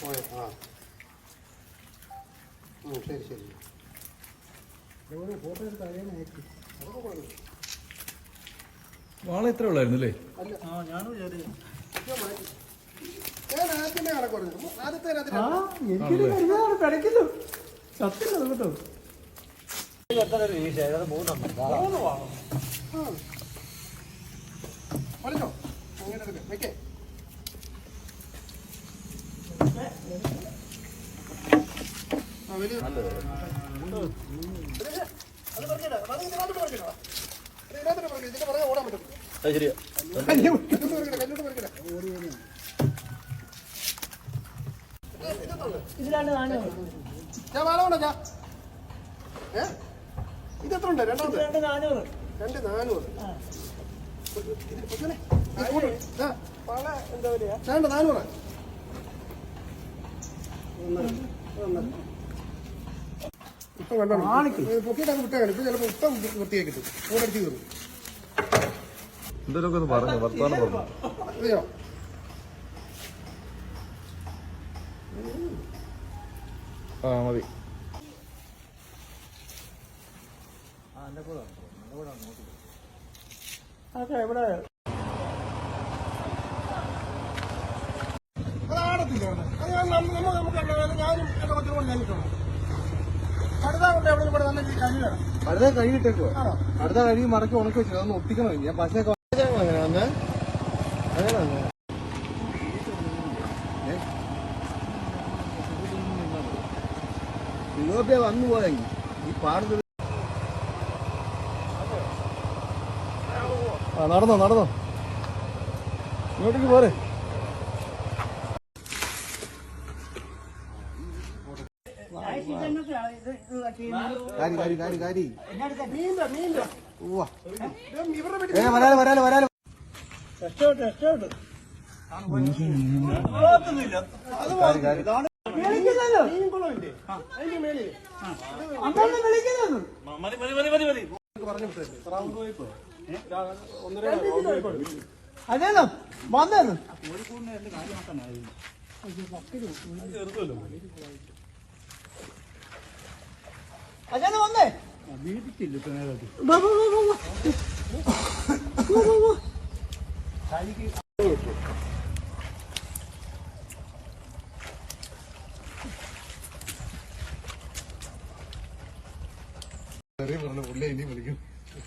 പോയോ? ആ. ശരി ശരി. ഫോട്ടോ എടുത്ത് അറിയാൻ അയക്കും. അതൊക്കെ കുഴപ്പമില്ല. വാള ഇത്ര ഉള്ളായിരുന്നു അല്ലേ? അല്ല. ആ ഞാനും വിചാരിച്ചു ഞാൻ മാറ്റി. ഞാൻ ആദ്യമേ കണക്ക് പറഞ്ഞു ആദ്യത്തെ രാത്രി ആ എനിക്കൊരു കരുതാണ് പിടയ്ക്കുന്നു സത്യം കേട്ടോ മൂന്ന് വേണം പറഞ്ഞോ അങ്ങനെ എടുക്കാം വെക്കേ ആ, വലിയ- അത് പറിച്ചിടാം. അത് ഇതിനകത്തോട്ട് പറിച്ചിടാം. ഇത് ഇതിനകത്തോട്ട് പറിച്ചിടാം. ഇതിന്റെ പുറകെ ഓടാൻ പറ്റും. ശരിയാ. ഇതിലാണ് ഞാൻ വാള കൊണ്ടാ ഞാൻ. ഏ? ഇത് എത്ര ഉണ്ട് രണ്ടാമത്തെ രണ്ട് നാനൂറ് രണ്ട് നാനൂറ് രണ്ട് നാനൂറ് ഇപ്പൊ കണ്ടോ പൊക്കിയിട്ടൊക്കെ വിട്ടാ ഇപ്പൊ ചിലപ്പോ ഇപ്പം വൃത്തിയാക്കി കിട്ടും കൂടടിച്ച് കയറും. എന്തെങ്കിലുമൊക്കെ ഒന്ന് പറഞ്ഞു വർത്താനം പറഞ്ഞു. അറിയോ ആ മതി. അതെ ഇവിടെ. അത് ആടത്തില്ല അവിടെ. അത് ഞാൻ നമ്മ- നമ്മ- നമുക്ക്. ഞാനും എന്റെ കൂടെ ഞാനിട്ടുണ്ട് കടുതാ കൊണ്ട് എവിടെ ഇവിടെ നല്ല കല്ല് വേണം അടുത്ത കഴിഞ്ഞിട്ടേക്കോ ആണോ? അടുത്ത കഴുകി മടക്കി ഉണക്കി വെച്ചു അതൊന്ന് ഒട്ടിക്കണം ഇനി. ഞാൻ പശേ യൂറോപ്യ വന്നേ ഇങ്ങോട്ടേ പോയെങ്കിൽ ഈ പാടത്ത് ആ നടന്നോ നടന്നോ. ഇങ്ങോട്ടേക്ക് പോരെ. കാരി കാരി കാരി വരാൽ വരാൽ വരാൽ രക്ഷോട്ട് രക്ഷോട്ട് കാരി കാരി വിളിക്കുന്നല്ലോ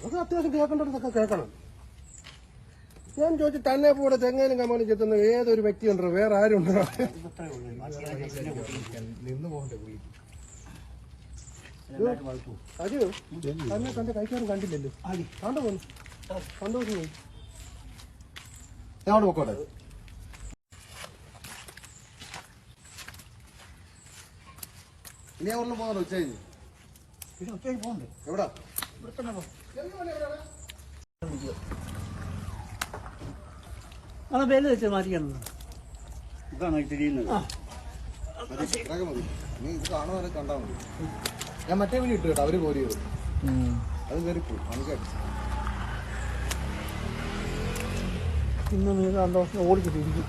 അത് അത്യാവശ്യം കേൾക്കേണ്ടതൊക്കെ കേൾക്കണം. ഞാൻ ചോദിച്ചു തന്നെ പോലെ തെങ്ങയിലും കമ്മാനും ചെത്തുന്ന ഏതൊരു വ്യക്തി ഉണ്ടോ വേറെ ആരും ഉണ്ടോ നിന്ന് പോകണ്ടേ പുള്ളി അന്നെ കണ്ട് കഴിക്കാനും കണ്ടില്ലല്ലോ. കണ്ടു പോന്നു സന്തോഷം പോയി. ഞാൻ പൊക്കോട്ടെ. ഇനി എവിടെ പോകണോ ഉച്ച കഴിഞ്ഞ് പിന്നെ ഉച്ചയ്ക്ക് പോകണ്ടേ? എവിടാ? ഇവിടെ തന്നെ പോ. അത് പേര് വെച്ച് മാറ്റിക്കണം ആ. തിരിയുന്നത് നീ ഇത് കാണുവാനൊക്കെ കണ്ടാ മതി. ഞാൻ മറ്റേ വീട് ഇട്ടു കേട്ടോ അവർ പോരിയത് അത് കയറി പോയി പണിക്കാട്ടി ഇന്ന് നീ സന്തോഷം ഓടിച്ചിട്ട് ഇരിക്കും.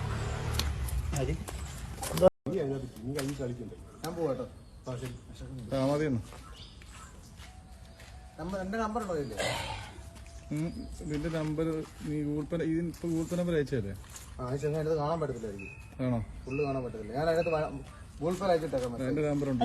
ഞാൻ പോവാട്ടോ മതി. നമ്പർ എന്റെ നമ്പർ ഉണ്ടോ നമ്പർ നീ ഗൂഗിൾ പേ ഇതിന് ഇപ്പൊ ഗൂഗിൾ പേ നമ്പർ അയച്ചല്ലേ അതിനകത്ത് കാണാൻ പറ്റത്തില്ലായിരിക്കും. ആണോ? ഫുള്ള് കാണാൻ പറ്റത്തില്ല. ഞാൻ അതിനകത്ത് ഗൂഗിൾ പേ അയച്ചിട്ടേക്കാം എന്റെ നമ്പർ ഉണ്ട്.